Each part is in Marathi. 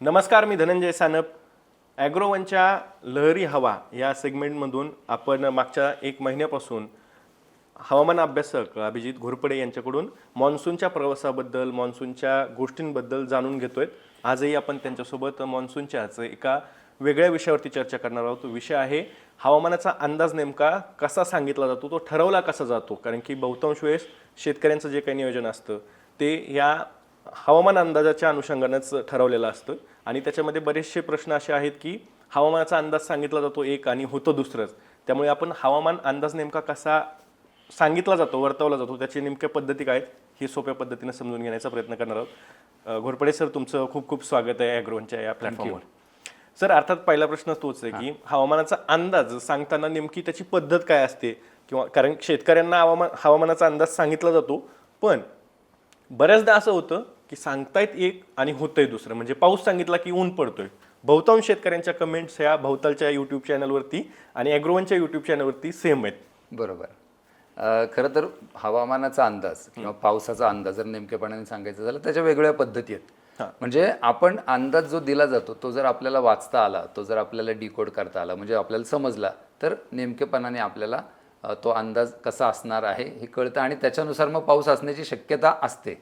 नमस्कार मी धनंजय सानप. ॲग्रोवनच्या लहरी हवा या सेगमेंटमधून आपण मागच्या एक महिन्यापासून हवामान अभ्यासक अभिजित घोरपडे यांच्याकडून मान्सूनच्या प्रवासाबद्दल मान्सूनच्या गोष्टींबद्दल जाणून घेतोय. आजही आपण त्यांच्यासोबत मान्सूनच्याच एका वेगळ्या विषयावरती चर्चा करणार आहोत. तो विषय आहे हवामानाचा अंदाज नेमका कसा सांगितला जातो तो ठरवला कसा जातो? कारण की बहुतांश वेळेस शेतकऱ्यांचं जे काही नियोजन असतं ते या हवामान अंदाजाच्या अनुषंगानंच ठरवलेलं असतं. आणि त्याच्यामध्ये बरेचसे प्रश्न असे आहेत की हवामानाचा अंदाज सांगितला जातो एक आणि होतं दुसरंच. त्यामुळे आपण हवामान अंदाज नेमका कसा सांगितला जातो वर्तवला जातो त्याची नेमक्या पद्धती काय आहेत ही सोप्या पद्धतीने समजून घेण्याचा प्रयत्न करणार आहोत. घोरपडे सर तुमचं खूप खूप स्वागत आहे ॲग्रोनच्या या प्लॅटफॉर्मवर. सर अर्थात पहिला प्रश्न तोच आहे की हवामानाचा अंदाज सांगताना नेमकी त्याची पद्धत काय असते? किंवा कारण शेतकऱ्यांना हवामान हवामानाचा अंदाज सांगितला जातो पण बऱ्याचदा असं होतं की सांगतायत एक आणि होतंय दुसरं. म्हणजे पाऊस सांगितला की ऊन पडतोय. बहुतांश शेतकऱ्यांच्या कमेंट्स ह्या भोवतालच्या युट्यूब चॅनलवरती आणि ॲग्रोवनच्या युट्यूब चॅनलवरती सेम आहेत. बरोबर. खरं तर हवामानाचा अंदाज किंवा पावसाचा अंदाज जर नेमकेपणाने सांगायचं झालं त्याच्या वेगवेगळ्या पद्धती आहेत. म्हणजे आपण अंदाज जो दिला जातो तो जर आपल्याला वाचता आला तो जर आपल्याला डिकोड करता आला म्हणजे आपल्याला समजला तर नेमकेपणाने आपल्याला तो अंदाज कसा असणार आहे हे कळतं आणि त्याच्यानुसार मग पाऊस असण्याची शक्यता असते.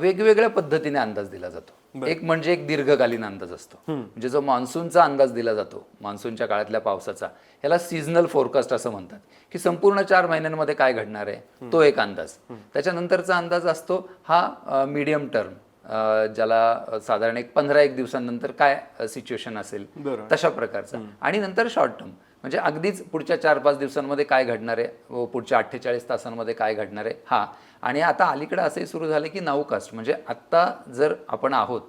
वेगवेगळ्या पद्धतीने अंदाज दिला जातो. एक म्हणजे एक दीर्घकालीन अंदाज असतो. म्हणजे जो मान्सूनचा अंदाज दिला जातो मान्सूनच्या काळातल्या पावसाचा याला सीझनल फोरकास्ट असं म्हणतात. की संपूर्ण चार महिन्यांमध्ये काय घडणार आहे तो एक अंदाज. त्याच्यानंतरचा अंदाज असतो हा मीडियम टर्म ज्याला साधारण एक पंधरा एक दिवसांनंतर काय सिच्युएशन असेल. तशा प्रकारचा. आणि नंतर शॉर्ट टर्म म्हणजे अगदीच पुढच्या चार पाच दिवसांमध्ये काय घडणार आहे? व पुढच्या अठ्ठेचाळीस तासांमध्ये काय घडणार आहे? हा. आणि आता अलीकडे असंही सुरू झालं की नाऊकास्ट म्हणजे आत्ता जर आपण आहोत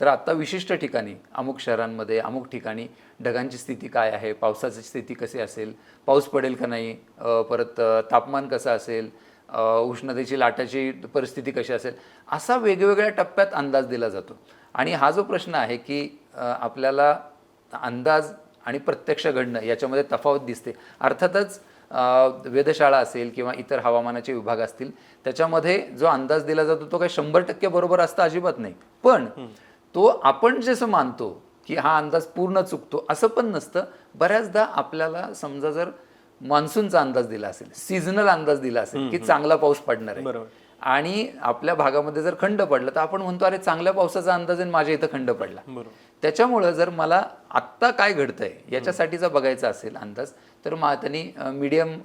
तर आत्ता विशिष्ट ठिकाणी अमुक शहरांमध्ये अमुक ठिकाणी ढगांची स्थिती काय आहे? पावसाची स्थिती कशी असेल? पाऊस पडेल का नाही? परत तापमान कसं असेल? उष्णतेची लाटाची परिस्थिती कशी असेल? असा वेगवेगळ्या टप्प्यात अंदाज दिला जातो. आणि हा जो प्रश्न आहे की आपल्याला अंदाज आणि प्रत्यक्ष घडणं याच्यामध्ये तफावत दिसते. अर्थातच वेधशाळा असेल किंवा इतर हवामानाचे विभाग असतील त्याच्यामध्ये जो अंदाज दिला जातो तो काही शंभर टक्के बरोबर असतं अजिबात नाही. पण तो आपण जसं मानतो की हा अंदाज पूर्ण चुकतो असं पण नसतं. बऱ्याचदा आपल्याला समजा जर मान्सूनचा अंदाज दिला असेल सीझनल अंदाज दिला असेल की चांगला पाऊस पडणार आहे. बरोबर. आणि आपल्या भागामध्ये जर खंड पडला तर आपण म्हणतो अरे चांगल्या पावसाचा अंदाज माझ्या इथं खंड पडला. बरोबर. त्याच्यामुळं जर मला आत्ता काय घडतंय याच्यासाठीचा बघायचा असेल अंदाज तर मग त्यांनी मीडियम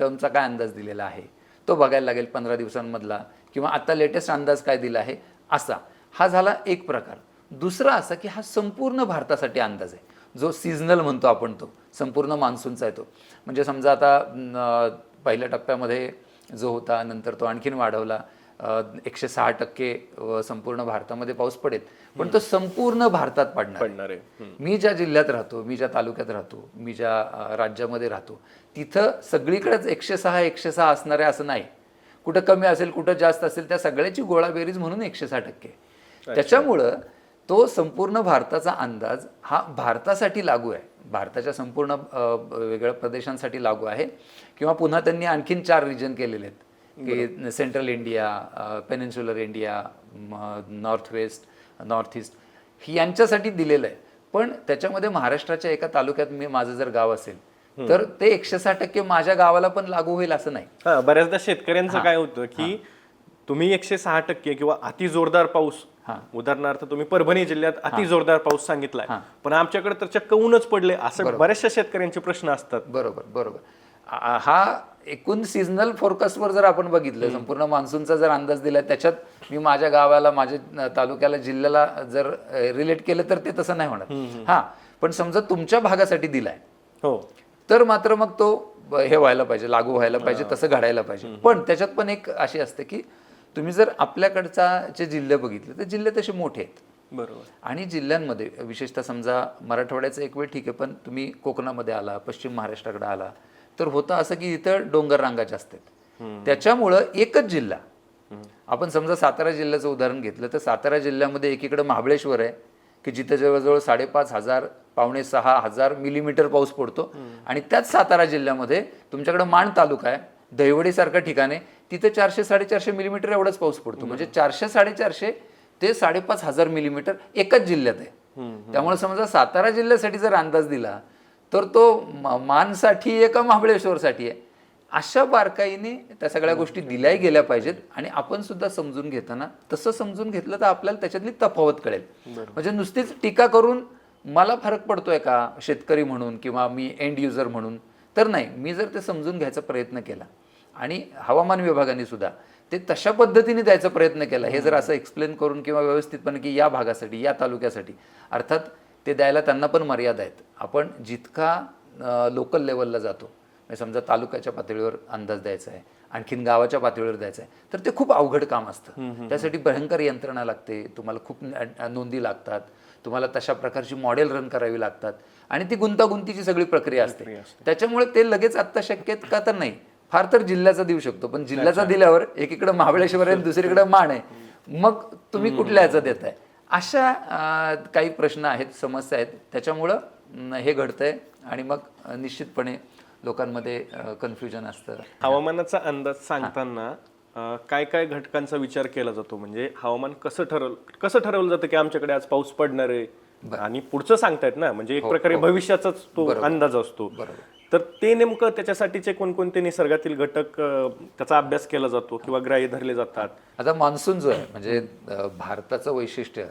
टर्मचा काय अंदाज दिलेला आहे? तो बघायला लागेल पंधरा दिवसांमधला किंवा आत्ता लेटेस्ट अंदाज काय दिला आहे? असा. हा झाला एक प्रकार. दुसरा असा की हा संपूर्ण भारतासाठी अंदाज आहे. जो सीझनल म्हणतो आपण तो. संपूर्ण मान्सूनचा आहे तो. म्हणजे समजा आता पहिल्या टप्प्यामध्ये जो होता नंतर तो आणखीन वाढवला. एकशे सहा टक्के संपूर्ण भारतामध्ये पाऊस पडेल. पण तो संपूर्ण भारतात पडणार आहे. पडणार आहे. मी ज्या जिल्ह्यात राहतो मी ज्या तालुक्यात राहतो मी ज्या राज्यामध्ये राहतो तिथं सगळीकडेच एकशे सहा एकशे सहा असणार आहे असं नाही. कुठं कमी असेल कुठं जास्त असेल त्या सगळ्याची गोळाबेरीज म्हणून एकशे सहा टक्के. त्याच्यामुळं तो संपूर्ण भारताचा अंदाज हा भारतासाठी लागू आहे. भारताच्या संपूर्ण वेगळ्या प्रदेशांसाठी लागू आहे. किंवा पुन्हा त्यांनी आणखीन चार रिजन केलेले आहेत. की central India peninsular India north west north east ही यांच्यासाठी दिलेलं आहे. पण त्याच्यामध्ये महाराष्ट्राच्या एका तालुक्यात मी माझं जर गाव असेल तर ते एकशे सहा टक्के माझ्या गावाला पण लागू होईल असं नाही. बऱ्याचदा शेतकऱ्यांचं काय होतं की तुम्ही एकशे सहा टक्के किंवा अति जोरदार पाऊस उदाहरणार्थ तुम्ही परभणी जिल्ह्यात अति जोरदार पाऊस सांगितलाय. पण आमच्याकडे तर चक्क ऊनच पडले असं बऱ्याचशा शेतकऱ्यांचे प्रश्न असतात. बरोबर बरोबर. हा एकूण सीझनल फोरकास्टवर जर आपण बघितलं संपूर्ण मान्सूनचा जर अंदाज दिला त्याच्यात मी माझ्या गावाला माझ्या तालुक्याला जिल्ह्याला जर रिलेट केलं तर ते तसं नाही होणार. हा पण समजा तुमच्या भागासाठी दिलाय. हो. तर मात्र मग तो हे व्हायला पाहिजे लागू व्हायला पाहिजे तसं घडायला पाहिजे. पण त्याच्यात पण एक अशी असते की तुम्ही जर आपल्याकडचा जे जिल्हे बघितले तर जिल्हे तसे मोठे आहेत. बरोबर. आणि जिल्ह्यांमध्ये विशेषतः समजा मराठवाड्याचा एक वेळ ठीक आहे पण तुम्ही कोकणामध्ये आला पश्चिम महाराष्ट्राकडे आला तर होतं असं की इथं डोंगर रांगा जास्त आहेत. त्याच्यामुळं एकच जिल्हा. आपण समजा सातारा जिल्ह्याचं उदाहरण घेतलं तर सातारा जिल्ह्यामध्ये एकीकडे महाबळेश्वर आहे की जिथे जवळजवळ साडेपाच हजार पावणे सहा हजार मिलीमीटर पाऊस पडतो. आणि त्याच सातारा जिल्ह्यामध्ये तुमच्याकडे माण तालुका आहे दहिवडीसारखं ठिकाण आहे तिथे चारशे साडेचारशे मिलीमीटर एवढाच पाऊस पडतो. म्हणजे चारशे साडेचारशे ते साडेपाच हजार मिलीमीटर एकाच जिल्ह्यात आहे. त्यामुळे समजा सातारा जिल्ह्यासाठी जर अंदाज दिला तर तो मानसाठी आहे का महाबळेश्वरसाठी आहे. अशा बारकाईने त्या सगळ्या गोष्टी दिल्याही गेल्या पाहिजेत आणि आपण सुद्धा समजून घेताना तसं समजून घेतलं तर आपल्याला त्याच्यातली तफावत कळेल. म्हणजे नुसतीच टीका करून मला फरक पडतोय का? शेतकरी म्हणून किंवा मी एंड युजर म्हणून? तर नाही मी जर ते समजून घ्यायचा प्रयत्न केला आणि हवामान विभागाने सुद्धा ते तशा पद्धतीने द्यायचा प्रयत्न केला हे जर असं एक्सप्लेन करून किंवा व्यवस्थितपणे की या भागासाठी या तालुक्यासाठी अर्थात ते द्यायला त्यांना पण मर्यादा आहेत. आपण जितका लोकल लेवलला जातो म्हणजे समजा तालुक्याच्या पातळीवर अंदाज द्यायचा आहे आणखीन गावाच्या पातळीवर द्यायचा आहे तर ते खूप अवघड काम असतं. त्यासाठी भयंकर यंत्रणा लागते तुम्हाला खूप नोंदी लागतात तुम्हाला तशा प्रकारची मॉडेल रन करावी लागतात. आणि ती गुंतागुंतीची सगळी प्रक्रिया असते. त्याच्यामुळे ते लगेच आत्ता शक्य का तर नाही. फार तर जिल्ह्याचा देऊ शकतो पण जिल्ह्याचा दिल्यावर एकीकडे महाबळेश्वर आहे दुसरीकडे माण आहे. मग तुम्ही कुठल्या याचा देताय? अशा काही प्रश्न आहेत समस्या आहेत. त्याच्यामुळं हे घडतंय आणि मग निश्चितपणे लोकांमध्ये कन्फ्युजन असतं. हवामानाचा अंदाज सांगताना काय काय घटकांचा विचार केला जातो? म्हणजे हवामान कसं ठरवलं कसं ठरवलं जातं की आमच्याकडे आज पाऊस पडणार आहे? आणि पुढचं सांगतायत ना म्हणजे एक प्रकारे भविष्याचाच तो अंदाज असतो. तर ते नेमकं त्याच्यासाठीचे कोणकोणते निसर्गातील घटक त्याचा अभ्यास केला जातो किंवा ग्राह्य धरले जातात? आता मान्सून जो आहे म्हणजे भारताचं वैशिष्ट्य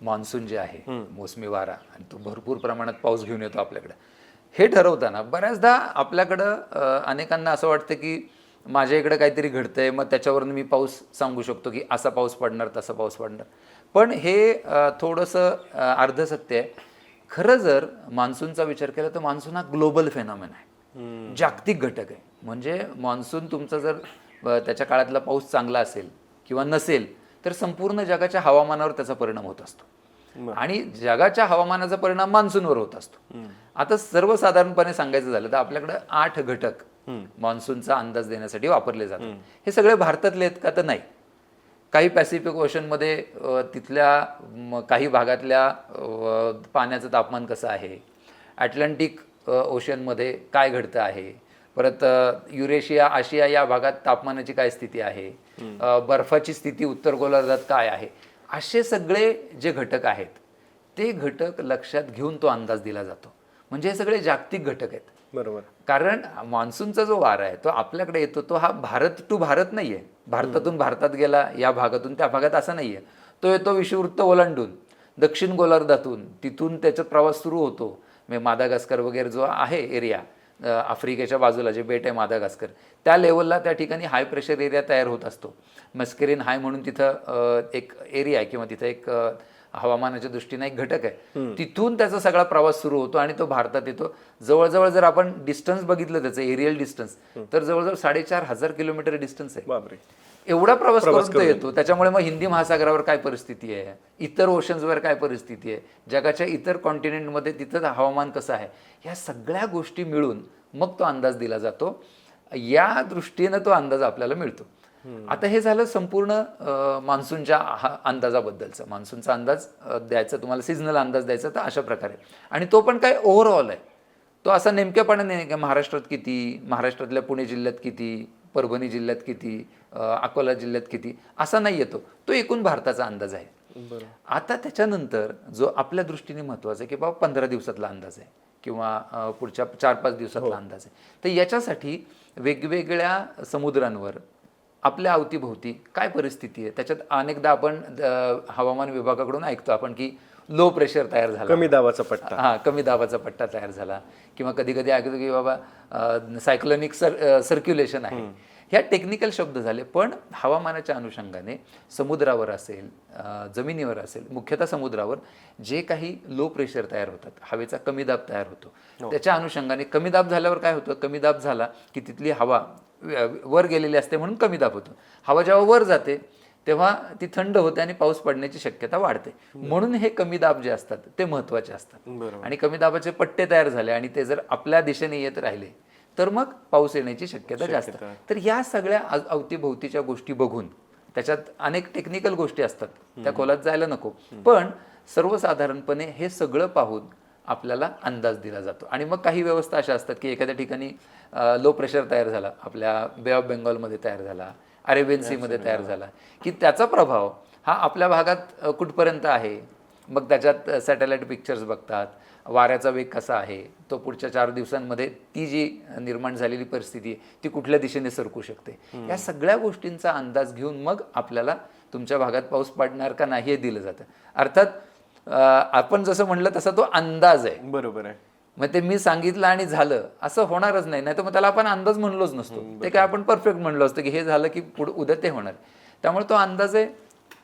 मान्सून जे आहे मोसमी वारा आणि तो भरपूर प्रमाणात पाऊस घेऊन येतो आपल्याकडे. हे ठरवताना बऱ्याचदा आपल्याकडं अनेकांना असं वाटतं की माझ्या इकडे काहीतरी घडतंय मग त्याच्यावरून मी पाऊस सांगू शकतो की असा पाऊस पडणार तसा पाऊस पडणार. पण हे थोडंसं अर्धसत्य आहे. खरं जर मान्सूनचा विचार केला तर मान्सून हा ग्लोबल फेनॉमेन आहे. जागतिक घटक आहे. म्हणजे मान्सून तुमचा जर त्याच्या काळातला पाऊस चांगला असेल किंवा नसेल तर संपूर्ण जगाच्या हवामानावर त्याचा परिणाम होत असतो. आणि जगाच्या हवामानाचा परिणाम मान्सूनवर होत असतो. आता सर्वसाधारणपणे सांगायचं झालं तर आपल्याकडे आठ घटक मान्सूनचा अंदाज देण्यासाठी वापरले जातात. हे सगळे भारतातले आहेत का? तर नाही. काही पॅसिफिक ओशनमध्ये तिथल्या काही भागातल्या पाण्याचं तापमान कसं आहे? ॲटलांटिक ओशनमध्ये काय घडतं आहे? परत युरेशिया आशिया या भागात तापमानाची काय स्थिती आहे? बर्फाची स्थिती उत्तर गोलार्धात काय आहे? असे सगळे जे घटक आहेत ते घटक लक्षात घेऊन तो अंदाज दिला जातो. म्हणजे हे सगळे जागतिक घटक आहेत. बरोबर. कारण मान्सूनचा जो वारा आहे तो आपल्याकडे येतो तो हा भारत टू भारत नाहीये. भारतातून भारतात गेला या भागातून त्या भागात असा नाहीये. तो येतो विषुववृत्त ओलांडून दक्षिण गोलार्धातून तिथून त्याचा प्रवास सुरू होतो. म्हणजे मादागास्कर वगैरे जो आहे एरिया आफ्रिकेच्या बाजूला जे बेट आहे मादागास्कर त्या लेवलला त्या ठिकाणी हाय प्रेशर एरिया तयार होत असतो. मस्केरिन हाय म्हणून तिथं एक एरिया आहे किंवा तिथं एक हवामानाच्या दृष्टीने एक घटक आहे. तिथून त्याचा सगळा प्रवास सुरू होतो आणि तो भारतात येतो. जवळजवळ जर आपण डिस्टन्स बघितलं त्याचं एरियल डिस्टन्स तर जवळजवळ साडेचार हजार किलोमीटर डिस्टन्स आहे. एवढा प्रवास करून तो येतो. त्याच्यामुळे मग हिंदी महासागरावर काय परिस्थिती आहे? इतर ओशन्सवर काय परिस्थिती आहे? जगाच्या इतर कॉन्टिनेंटमध्ये तिथं हवामान कसं आहे? या सगळ्या गोष्टी मिळून मग तो अंदाज दिला जातो. या दृष्टीनं तो अंदाज आपल्याला मिळतो. आता हे झालं संपूर्ण मान्सूनच्या हा- अंदाजाबद्दलचं. मान्सूनचा अंदाज द्यायचा तुम्हाला सिजनल अंदाज द्यायचा तर अशा प्रकारे. आणि तो पण काय ओव्हरऑल आहे. तो असा नेमकेपणाने नाही की महाराष्ट्रात किती महाराष्ट्रातल्या पुणे जिल्ह्यात किती परभणी जिल्ह्यात किती अकोला जिल्ह्यात किती असा नाही येतो तो एकूण भारताचा अंदाज आहे. आता त्याच्यानंतर जो आपल्या दृष्टीने महत्त्वाचा आहे की बाबा पंधरा दिवसातला अंदाज आहे किंवा पुढच्या चार पाच दिवसातला अंदाज आहे. तर याच्यासाठी वेगवेगळ्या समुद्रांवर आपल्या अवतीभोवती काय परिस्थिती आहे? त्याच्यात अनेकदा आपण हवामान विभागाकडून ऐकतो आपण की लो प्रेशर तयार झालं. कमी दाबाचा पट्टा. हा कमी दाबाचा पट्टा तयार झाला. किंवा कधी कधी ऐकतो की बाबा सायक्लोनिक सर सर्क्युलेशन आहे. ह्या टेक्निकल शब्द झाले पण हवामानाच्या अनुषंगाने समुद्रावर असेल जमिनीवर असेल मुख्यतः समुद्रावर जे काही लो प्रेशर तयार होतात हवेचा कमी दाब तयार होतो. त्याच्या अनुषंगाने कमी दाब झाल्यावर काय होतं? कमी दाब झाला की तिथली हवा वर गेलेली असते म्हणून कमी दाब होतो हवा जेव्हा वर जाते तेव्हा ती थंड होते आणि पाऊस पडण्याची शक्यता वाढते. म्हणून हे कमी दाब जे असतात ते महत्त्वाचे असतात. आणि कमी दाबाचे पट्टे तयार झाले आणि ते जर आपल्या दिशेने येत राहिले तर मग पाऊस येण्याची शक्यता जास्त. तर या सगळ्या अव- अवतीभोवतीच्या गोष्टी बघून त्याच्यात अनेक टेक्निकल गोष्टी असतात. त्या खोलात जायला नको. पण सर्वसाधारणपणे हे सगळं पाहून आपल्याला अंदाज दिला जातो. आणि मग काही व्यवस्था अशा असतात की एखाद्या ठिकाणी लो प्रेशर तयार झाला आपल्या बे ऑफ बेंगॉलमध्ये तयार झाला अरेबियन सीमध्ये तयार झाला की त्याचा प्रभाव हा आपल्या भागात कुठपर्यंत आहे? मग त्याच्यात सॅटेलाईट पिक्चर्स बघतात. वाऱ्याचा वेग कसा आहे? तो पुढच्या चार दिवसांमध्ये ती जी निर्माण झालेली परिस्थिती ती कुठल्या दिशेने सरकू शकते? या सगळ्या गोष्टींचा अंदाज घेऊन मग आपल्याला तुमच्या भागात पाऊस पडणार का नाही हे दिलं जातं. अर्थात आपण जसं म्हणलं तसा तो अंदाज आहे. बरोबर आहे. मग ते मी सांगितलं आणि झालं. असं होणारच नाही नाही तर मग त्याला आपण अंदाज म्हणलोच नसतो. ते काय आपण परफेक्ट म्हणलो असतं की हे झालं की पुढे उद्या ते होणार. त्यामुळे तो अंदाज आहे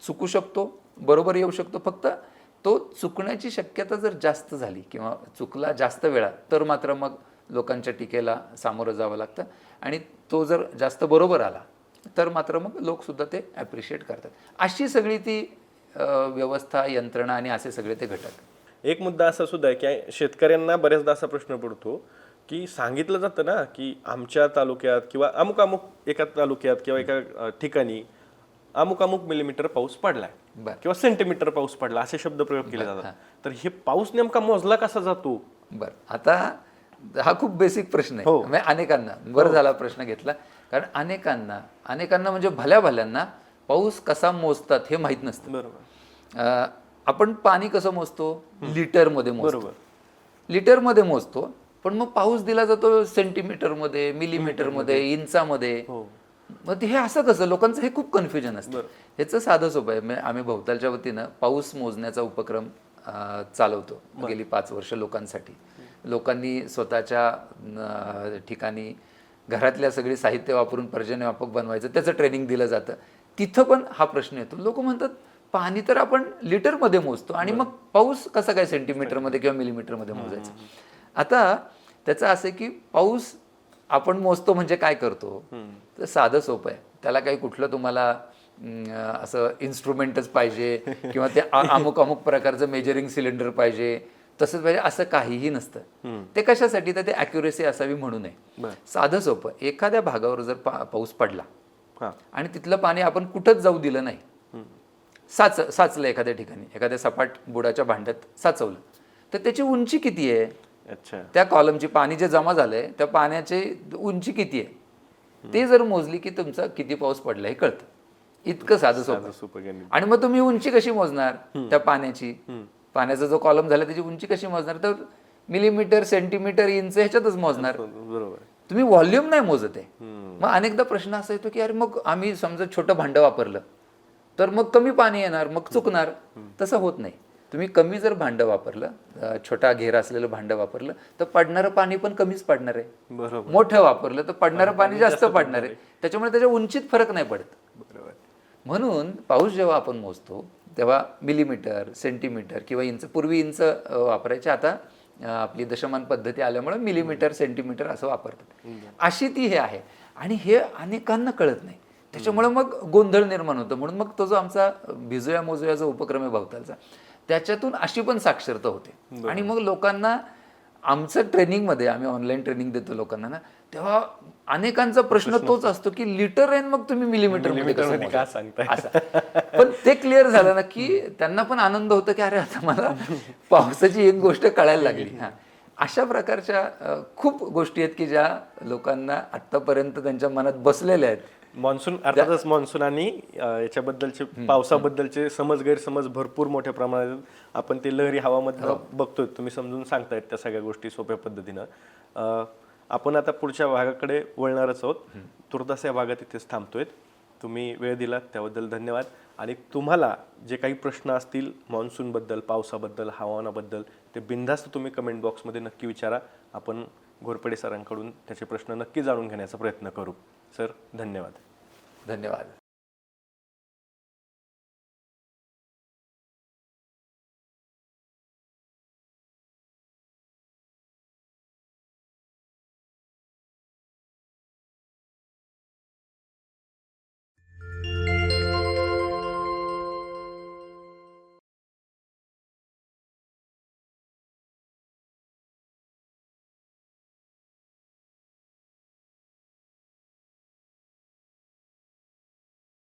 चुकू शकतो बरोबर येऊ शकतो. फक्त तो चुकण्याची शक्यता जर जास्त झाली किंवा चुकला जास्त वेळा तर मात्र मग लोकांच्या टीकेला सामोरं जावं लागतं. आणि तो जर जास्त बरोबर आला तर मात्र मग लोकसुद्धा ते ॲप्रिशिएट करतात. अशी सगळी ती व्यवस्था यंत्रणा आणि असे सगळे ते घटक. एक मुद्दा असा सुद्धा आहे की शेतकऱ्यांना बऱ्याचदा असा प्रश्न पडतो की सांगितलं जातं ना की आमच्या तालुक्यात किंवा अमुक अमुक एका तालुक्यात किंवा एका ठिकाणी अमुक अमुक मिलीमीटर पाऊस पडलाय बरं. किंवा सेंटीमीटर पाऊस पडला असे शब्द प्रयोग केले जातात. तर हे पाऊस नेमका मोजला कसा जातो? बरं. आता हा खूप बेसिक प्रश्न आहे. हो. म्हणजे अनेकांना. बरं झाला प्रश्न घेतला. कारण अनेकांना अनेकांना म्हणजे भल्या भल्यांना पाऊस कसा मोजतात हे माहीत नसतं. बरोबर. आपण पाणी कसं मोजतो? लिटरमध्ये मोजतो. लिटरमध्ये मोजतो पण मग पाऊस दिला जातो सेंटीमीटरमध्ये मिलीमीटरमध्ये इंचामध्ये. हो. मग ते हे असं कसं? लोकांचं हे खूप कन्फ्युजन असतं. ह्याचं साधं सोपं आहे. आम्ही भोवतालच्या वतीनं पाऊस मोजण्याचा उपक्रम चालवतो गेली पाच वर्ष लोकांसाठी. लोकांनी स्वतःच्या ठिकाणी घरातल्या सगळी साहित्य वापरून पर्जन्यव्यापक बनवायचं त्याचं ट्रेनिंग दिलं जातं. तिथं पण हा प्रश्न येतो. लोक म्हणतात पाणी तर आपण लिटरमध्ये मोजतो आणि मग पाऊस कसा काय सेंटीमीटरमध्ये किंवा मिलीमीटरमध्ये मोजायचा? आता त्याचं असं आहे की पाऊस आपण मोजतो म्हणजे काय करतो? तर साधं सोपं आहे. त्याला काही कुठलं तुम्हाला असं इन्स्ट्रुमेंटच पाहिजे किंवा ते अमुक अमुक प्रकारचं मेजरिंग सिलेंडर पाहिजे. तसंच पाहिजे असं काहीही नसतं. ते कशासाठी? तर ते अॅक्युरेसी असावी म्हणू नये बरं. साधं सोपं. एखाद्या भागावर जर पा पाऊस पडला आणि तिथलं पाणी आपण कुठंच जाऊ दिलं नाही साच साचलं एखाद्या ठिकाणी. एखाद्या सपाट बुडाच्या भांड्यात साचवलं. तर त्याची उंची किती आहे? अच्छा. त्या कॉलमची पाणी जे जमा झालंय त्या पाण्याची उंची किती आहे? ते जर मोजली की तुमचा किती पाऊस पडला हे कळतं. इतकं साधं सोपं आणि मग तुम्ही उंची कशी मोजणार त्या पाण्याची? पाण्याचा जो कॉलम झाला त्याची उंची कशी मोजणार? तर मिलीमीटर सेंटीमीटर इंच ह्याच्यातच मोजणार. बरोबर तुम्ही व्हॉल्यूम नाही मोजत आहे. मग अनेकदा प्रश्न असा येतो की अरे मग आम्ही समजा छोटं भांडं वापरलं. तर मग कमी पाणी येणार मग चुकणार. तसं होत नाही. तुम्ही कमी जर भांडं वापरलं छोटा घेरा असलेलं भांडं वापरलं तर पडणारं पाणी पण कमीच पडणार आहे. बरोबर. मोठं वापरलं तर पडणारं पाणी जास्त पडणार आहे. त्याच्यामुळे त्याच्या उंचीत फरक नाही पडत. बरोबर. म्हणून पाऊस जेव्हा आपण मोजतो तेव्हा मिलीमीटर सेंटीमीटर किंवा इंच पूर्वी इंच वापरायचे. आता आपली दशमान पद्धती आल्यामुळे मिलीमीटर सेंटीमीटर असं वापरतात. अशी ती हे आहे. आणि हे अनेकांना कळत नाही. त्याच्यामुळे मग गोंधळ निर्माण होतो. म्हणून मग तो जो आमचा भिजूया मोजूया जो उपक्रम आहे भवतालचा त्याच्यातून अशी पण साक्षरता होते. आणि मग लोकांना आमचं ट्रेनिंगमध्ये आम्ही ऑनलाईन ट्रेनिंग देतो लोकांना ना तेव्हा अनेकांचा प्रश्न तोच असतो की लिटर आहे मग तुम्ही मिलीमीटर? पण ते क्लिअर झालं ना की त्यांना पण आनंद होतो की अरे आता मला पावसाची एक गोष्ट कळायला लागली. हा. अशा प्रकारच्या खूप गोष्टी आहेत की ज्या लोकांना आतापर्यंत त्यांच्या मनात बसलेल्या आहेत. मान्सून अर्थातच मान्सून आणि याच्याबद्दलचे पावसाबद्दलचे समज गैरसमज भरपूर मोठ्या प्रमाणात आपण ते लहरी हवामध्ये बघतोय. तुम्ही समजून सांगतायत त्या सगळ्या गोष्टी सोप्या पद्धतीनं. आपण आता पुढच्या भागाकडे वळणारच आहोत. तुर्तास या भागात इथेच थांबतोय तुम्ही वेळ दिलात त्याबद्दल धन्यवाद. आणि तुम्हाला जे काही प्रश्न असतील मान्सूनबद्दल पावसाबद्दल हवामानाबद्दल ते बिनधास्त तुम्ही कमेंट बॉक्समध्ये नक्की विचारा. आपण घोरपडे सरांकडून त्याचे प्रश्न नक्की जाणून घेण्याचा प्रयत्न करू. सर धन्यवाद. धन्यवाद.